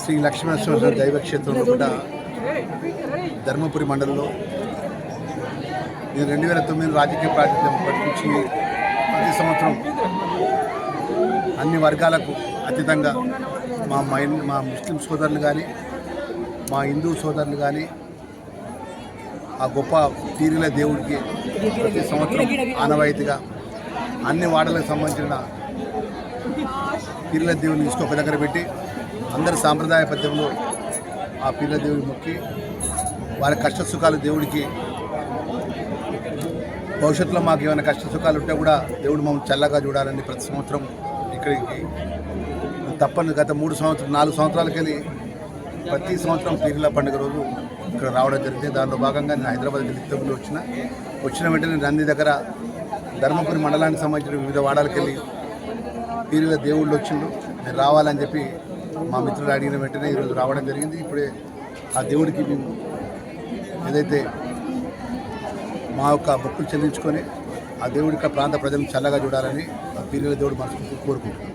శ్రీ లక్ష్మీనరసింహ దైవక్షేత్రంలో కూడా ధర్మపురి మండలంలో నేను రెండు వేల తొమ్మిది రాజకీయ ప్రాతినిధ్యం పట్టించి ప్రతి సంవత్సరం అన్ని వర్గాలకు అతీతంగా మా మైన్ మా ముస్లిం సోదరులు కానీ మా హిందూ సోదరులు కానీ ఆ గొప్ప తీరిల దేవుడికి ప్రతి సంవత్సరం ఆనవాయితీగా అన్ని వాడలకు సంబంధించిన పీర్ల దేవుని తీసుకు ఒక దగ్గర పెట్టి అందరి సాంప్రదాయ పద్యంలో ఆ పిల్ల దేవుడి మొక్కి వారి కష్ట సుఖాలు దేవుడికి. భవిష్యత్తులో మాకు ఏమైనా కష్ట సుఖాలు ఉంటే కూడా దేవుడు మమ్మల్ని చల్లగా చూడాలని ప్రతి సంవత్సరం ఇక్కడికి. తప్పని గత మూడు సంవత్సరం నాలుగు సంవత్సరాలకెళ్ళి ప్రతి సంవత్సరం పీర్ల పండుగ రోజు ఇక్కడ రావడం జరిగింది. దానిలో భాగంగా నేను హైదరాబాద్ నిత్యంలో వచ్చిన. వచ్చిన వెంటనే నంది దగ్గర ధర్మపురి మండలానికి సంబంధించిన వివిధ వాడాలకు వెళ్ళి పీరుల దేవుళ్ళు వచ్చిండు మీరు రావాలని చెప్పి మా మిత్రులు అడిగిన వెంటనే ఈరోజు రావడం జరిగింది. ఇప్పుడే ఆ దేవుడికి మేము ఏదైతే మా యొక్క భక్తులు చెల్లించుకొని ఆ దేవుడి ప్రాంత ప్రజలను చల్లగా చూడాలని ఆ పీరియల దేవుడు మనసు కోరుకుంటున్నాం.